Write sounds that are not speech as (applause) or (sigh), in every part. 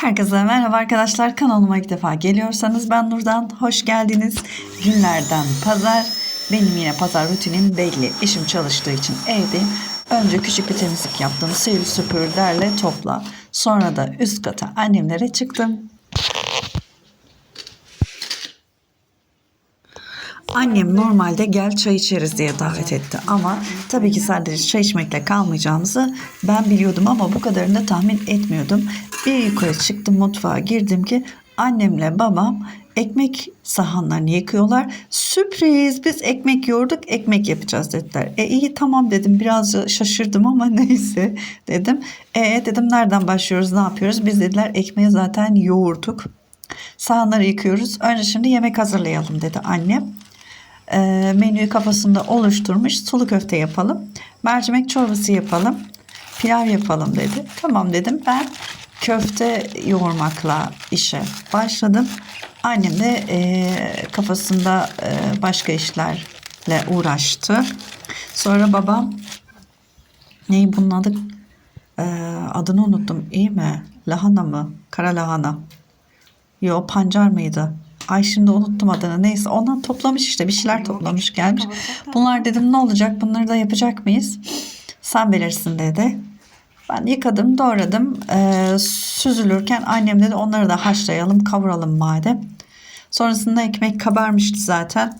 Herkese merhaba arkadaşlar. Kanalıma ilk defa geliyorsanız ben Nurdan. Hoş geldiniz. Günlerden pazar. Benim yine pazar rutinim belli. İşim çalıştığı için evdeyim. Önce küçük bir temizlik yaptım. Sil süpür derle topla. Sonra da üst kata annemlere çıktım. Annem normalde gel çay içeriz diye davet etti ama tabii ki sadece çay içmekle kalmayacağımızı ben biliyordum ama bu kadarını da tahmin etmiyordum. Bir yukarı çıktım mutfağa girdim ki annemle babam ekmek sahanlarını yıkıyorlar. Sürpriz biz ekmek yoğurduk ekmek yapacağız dediler. E iyi tamam dedim biraz şaşırdım ama (laughs) neyse dedim. E dedim nereden başlıyoruz ne yapıyoruz? Biz dediler ekmeği zaten yoğurduk. Sahanları yıkıyoruz. Önce şimdi yemek hazırlayalım dedi annem e, menüyü kafasında oluşturmuş. Sulu köfte yapalım. Mercimek çorbası yapalım. Pilav yapalım dedi. Tamam dedim. Ben köfte yoğurmakla işe başladım. Annem de e, kafasında e, başka işlerle uğraştı. Sonra babam neyi bunun adı? E, adını unuttum. İyi mi? Lahana mı? Kara lahana. Yo pancar mıydı? Ay şimdi unuttum adını. Neyse ondan toplamış işte bir şeyler toplamış gelmiş. Bunlar dedim ne olacak bunları da yapacak mıyız? Sen bilirsin dedi. Ben yıkadım doğradım. Ee, süzülürken annem dedi onları da haşlayalım kavuralım madem. Sonrasında ekmek kabarmıştı zaten.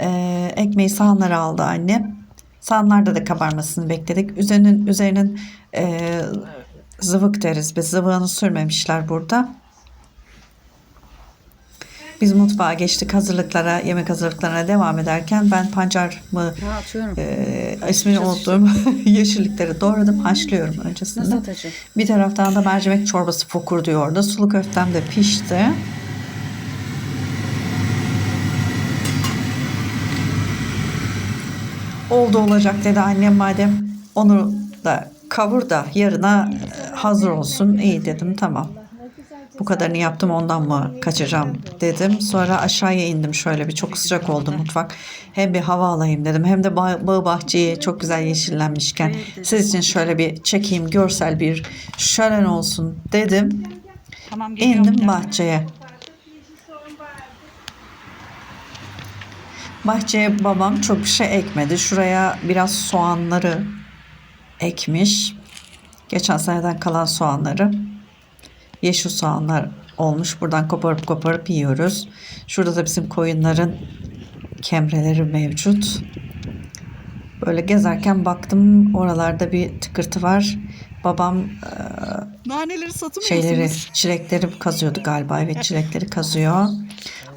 Ee, ekmeği sahanlara aldı annem. Sahanlarda da kabarmasını bekledik. Üzerinin üzerinin e, zıvık deriz biz. Zıvığını sürmemişler burada. Biz mutfağa geçtik hazırlıklara, yemek hazırlıklarına devam ederken ben Ha, atıyorum. e, ismini unuttuğum (laughs) yeşillikleri doğradım, haşlıyorum öncesinde. Nasıl atacağım? Bir taraftan da mercimek çorbası fokur diyordu. Sulu köftem de pişti. Oldu olacak dedi annem madem onu da kavur da yarına hazır olsun. İyi dedim tamam. Bu kadarını yaptım ondan mı kaçacağım dedim. Sonra aşağıya indim şöyle bir çok sıcak oldu mutfak. Hem bir hava alayım dedim hem de bağ, bahçeyi çok güzel yeşillenmişken siz için şöyle bir çekeyim görsel bir şölen olsun dedim. Tamam. İndim bahçeye. Bahçeye babam çok bir şey ekmedi. Şuraya biraz soğanları ekmiş. Geçen seneden kalan soğanları. Yeşil soğanlar olmuş. Buradan koparıp koparıp yiyoruz. Şurada da bizim koyunların kemreleri mevcut. Böyle gezerken baktım oralarda bir tıkırtı var. Babam eee, Naneleri satın şeyleri, çilekleri kazıyordu galiba. Evet çilekleri kazıyor.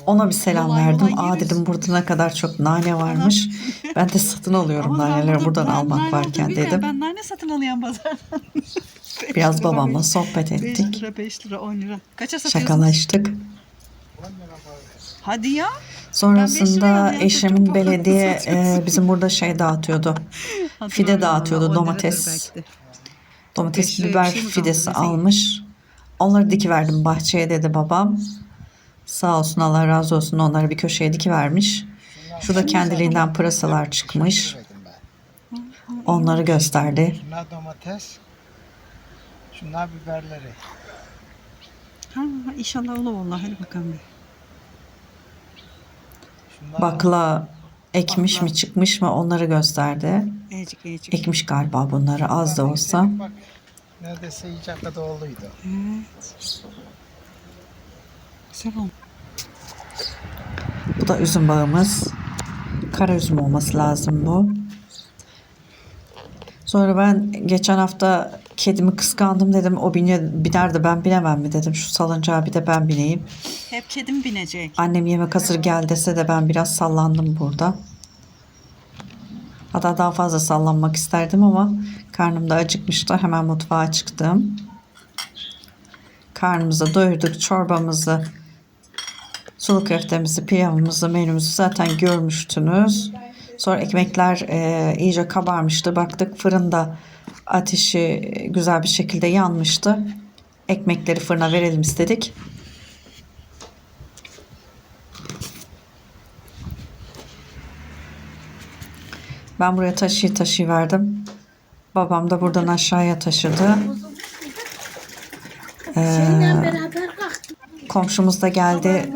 Ona bir selam Kolay verdim. kolay Aa dedim burada ne kadar çok nane varmış. (laughs) Ben de satın alıyorum naneleri buradan almak varken dedim. Ben nane satın alıyorum pazardan. (laughs) Biraz babamla sohbet 5 ettik. lira 5 lira 10 lira. Kaça satıyorsun? Şakalaştık. Hadi ya. Ben beş liraya Sonrasında eşimin belediye e, bizim burada şey dağıtıyordu. (laughs) Fide dağıtıyordu, 10 liradır domates. belki de. Beş Domates liraya biber bir şey mi fidesi kaldı, almış. Onları dikiverdim bahçeye dedi babam. Sağ olsun Allah razı olsun onları bir köşeye dikivermiş. Şurada kendiliğinden pırasalar çıkmış. Onları gösterdi. Şunlar domates. Şunlar biberleri. Ha, inşallah olur vallahi. Hadi bakalım. bir. Şunlar Bakla ekmiş mi çıkmış mı onları gösterdi. Ecik ecik. Ekmiş galiba bunları az da olsa. Bak neredeyse yiyecek kadar olduydu. Güzel. Bu da üzüm bağımız. Kara üzüm olması lazım bu. Sonra ben geçen hafta kedimi kıskandım dedim. O bine, biner de ben binemem mi dedim. Şu salıncağa bir de ben bineyim. Hep kedim binecek. Annem yemek hazır gel dese de ben biraz sallandım burada. Hatta daha fazla sallanmak isterdim ama karnım da acıkmıştı. Hemen mutfağa çıktım. Karnımızı doyurduk. Çorbamızı, sulu köftemizi, pilavımızı, menümüzü zaten görmüştünüz. Sonra ekmekler e, iyice kabarmıştı. Baktık fırında ateşi güzel bir şekilde yanmıştı. Ekmekleri fırına verelim istedik. Ben buraya taşı taşı verdim. Babam da buradan aşağıya taşıdı. Beraber kalktık. Komşumuz da geldi.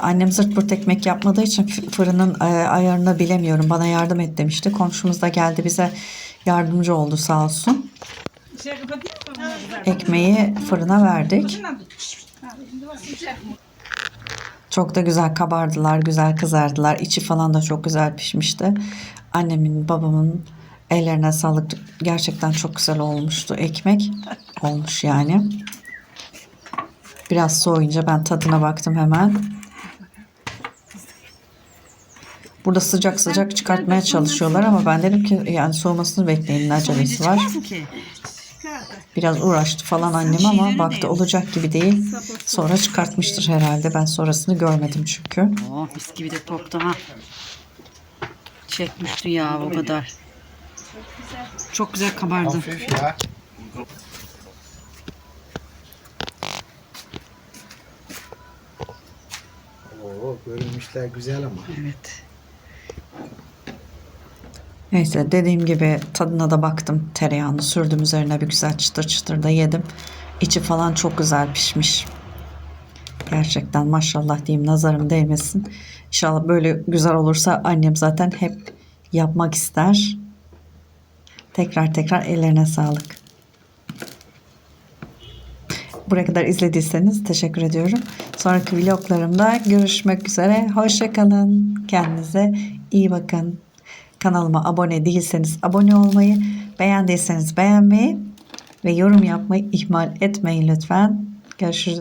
Annem zırt pırt ekmek yapmadığı için fırının e, ayarını bilemiyorum. Bana yardım et demişti. Komşumuz da geldi bize yardımcı oldu sağ olsun. Ekmeği fırına verdik. Çok da güzel kabardılar, güzel kızardılar. İçi falan da çok güzel pişmişti. Annemin, babamın ellerine sağlık. Gerçekten çok güzel olmuştu ekmek. Olmuş yani. Biraz soğuyunca ben tadına baktım hemen. Burada sıcak sıcak çıkartmaya çalışıyorlar ama ben dedim ki yani soğumasını bekleyin ne acelesi var. Biraz uğraştı falan annem ama baktı olacak gibi değil. Sonra çıkartmıştır herhalde. Ben sonrasını görmedim çünkü. Oh mis gibi de toptu ha. Çekmişti ya o kadar. Çok güzel kabardı. Oo, görünmüşler güzel ama. Evet. Neyse dediğim gibi tadına da baktım. Tereyağını sürdüm üzerine bir güzel çıtır çıtır da yedim. İçi falan çok güzel pişmiş. Gerçekten maşallah diyeyim nazarım değmesin. İnşallah böyle güzel olursa annem zaten hep yapmak ister. Tekrar tekrar ellerine sağlık. Buraya kadar izlediyseniz teşekkür ediyorum. Sonraki vloglarımda görüşmek üzere. Hoşçakalın. Kendinize iyi bakın. Kanalıma abone değilseniz abone olmayı, beğendiyseniz beğenmeyi ve yorum yapmayı ihmal etmeyin lütfen. Görüşürüz.